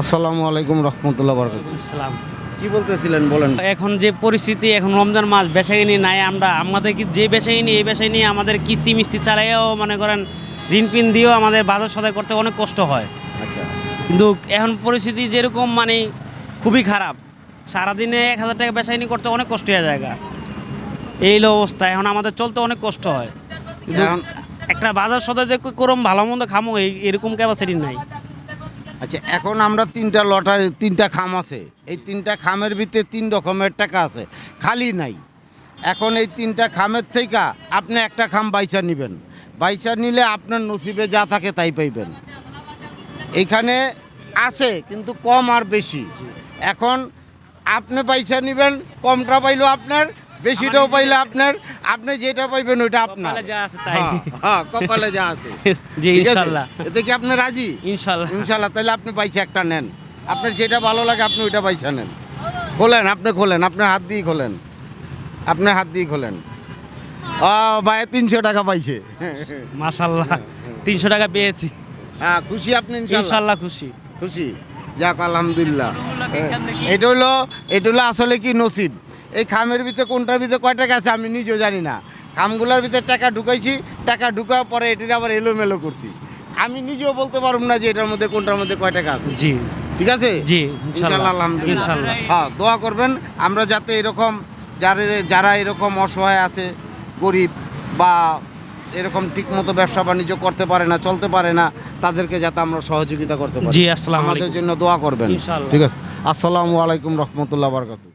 আসসালামু আলাইকুম রহমতুল্লাহ বরকাত ইসলাম কি বলতেছিলেন বলেন। এখন যে পরিস্থিতি এখন রমজান মাস বেসাইনি নাই আমরা। আমাদের কি যে বেসাইনি এই বেসাইনি আমাদের কিস্তি মিস্তি চালাইয়াও মনে করেন ঋণ পিন দিয়েও আমাদের বাজার সদাই করতে অনেক কষ্ট হয়। আচ্ছা। কিন্তু এখন পরিস্থিতি যেরকম মানে খুবই খারাপ। সারাদিনে এক হাজার টাকা বেসাইনি করতে অনেক কষ্ট হয়ে যায় গা। এই অবস্থা। এখন আমাদের চলতে অনেক কষ্ট হয়। একটা বাজার সদাই যে করম ভালো মন্দ খামো এরকম ক্যাপাসিটি নাই। আচ্ছা এখন আমরা তিনটা লটারি, তিনটা খাম আছে। এই তিনটা খামের ভিতরে তিন রকমের টাকা আছে, খালি নাই। এখন এই তিনটা খামের থেকে আপনি একটা খাম বাইচা নেবেন। বাইচা নিলে আপনার নসিবে যা থাকে তাই পাইবেন। এইখানে আছে, কিন্তু কম আর বেশি। এখন আপনি বাইচা নেবেন, কমটা পাইলো আপনার বেশিটাও পাইলে আপনার আপনি যেটা পাইবেন ওইটা আপনার। যা আছে তাই। হ্যাঁ, হ্যাঁ কপালে যা আছে। জি? ইনশাল্লাহ। এতে কি আপনি রাজি? ইনশাল্লাহ। ইনশাল্লাহ তাহলে আপনি পাইছে একটা নেন। আপনার যেটা ভালো লাগে আপনি ওইটা বাইচা নেন। খোলেন আপনি খোলেন আপনার হাত দিয়ে খোলেন। আপনার হাত দিয়ে খোলেন। ও ভাই তিনশো টাকা পাইছে। মাশাল্লাহ তিনশো টাকা পেয়েছি। হ্যাঁ খুশি আপনি ইনশাল্লাহ? খুশি। খুশি? যাক আলহামদুলিল্লাহ। এটা হলো এটা হলো আসলে কি নসিব? এই খামের ভিতরে কোনটার ভিতরে কয় টাকা আছে আমি নিজেও জানি না। খামগুলোর ভিতরে টাকা ঢুকাইছি টাকা ঢুকার পরে এটির আবার এলোমেলো করছি। আমি নিজেও বলতে পারব না যে এটার মধ্যে কোনটার মধ্যে কয় টাকা আছে। জি ঠিক আছে? জি ইনশাল্লাহ। আলহামদুলিল্লাহ হ্যাঁ দোয়া করবেন আমরা যাতে এরকম যারা যারা এরকম অসহায় আছে গরিব বা এরকম ঠিকমতো ব্যবসা বাণিজ্য করতে পারে না চলতে পারে না তাদেরকে যাতে আমরা সহযোগিতা করতে পারি। জি আসসালামু আমাদের জন্য দোয়া করবেন। ঠিক আছে? আসসালামু আলাইকুম রহমতুল্লাহ বারকাতু